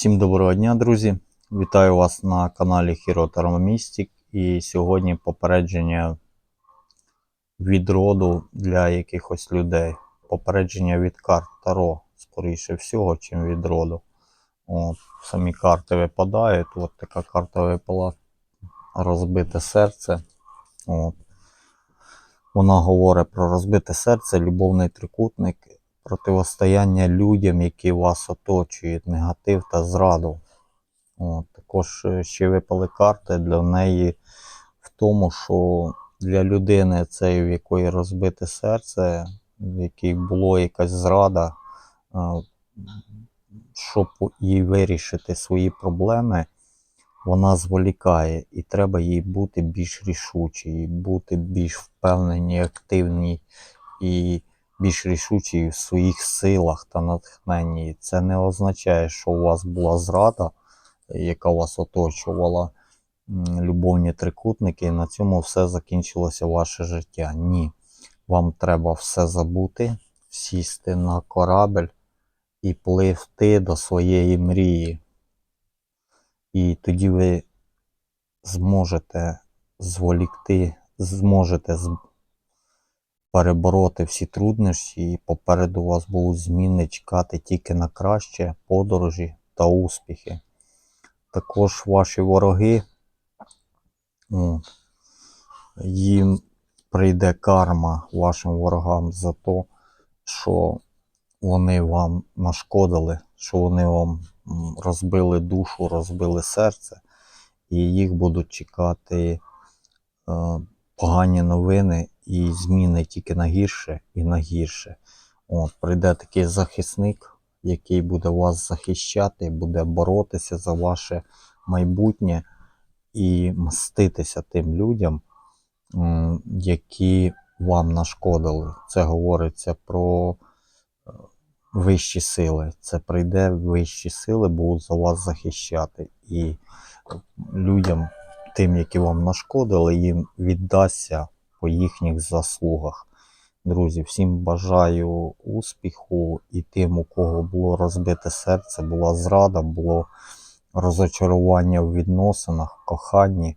Всім доброго дня, друзі! Вітаю вас на каналі Hero Thermomystic. І сьогодні попередження від роду для якихось людей. Попередження від карт Таро, скоріше всього, чим від роду. От, самі карти випадають. От така карта випала розбите серце. От. Вона говорить про розбите серце, любовний трикутник, противостояння людям, які вас оточують, негатив та зраду. От, також е, ще випали карти для неї в тому, що для людини, цієї, в якої розбите серце, в якій була якась зрада, е, щоб їй вирішити свої проблеми, вона зволікає, і треба їй бути більш рішучій, бути більш впевненій, активній і більш рішучій в своїх силах та натхненні. Це не означає, що у вас була зрада, яка вас оточувала, любовні трикутники, і на цьому все закінчилося ваше життя. Ні. Вам треба все забути, сісти на корабель і пливти до своєї мрії. І тоді ви зможете зволікти, зможете перебороти всі труднощі, і попереду вас будуть зміни чекати тільки на краще, подорожі та успіхи. Також ваші вороги, їм прийде карма вашим ворогам за те, що вони вам нашкодили, що вони вам розбили душу, розбили серце, і їх будуть чекати е, погані новини і зміни тільки на гірше і на гірше. От, прийде такий захисник, який буде вас захищати, буде боротися за ваше майбутнє і мститися тим людям, які вам нашкодили. Це говориться про е, вищі сили. Це прийде вищі сили, будуть за вас захищати. І людям, тим, які вам нашкодили, їм віддасться по їхніх заслугах. Друзі, всім бажаю успіху і тим, у кого було розбите серце, була зрада, було розочарування в відносинах, коханні.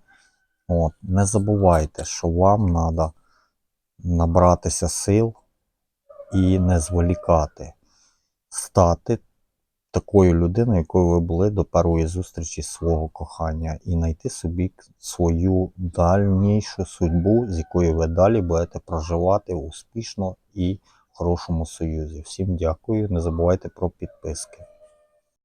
От, не забувайте, що вам треба набратися сил і не зволікати, стати такою людиною, якою ви були до першої зустрічі свого кохання, і знайти собі свою дальнішу судьбу, з якою ви далі будете проживати успішно і в хорошому союзі. Всім дякую. Не забувайте про підписки.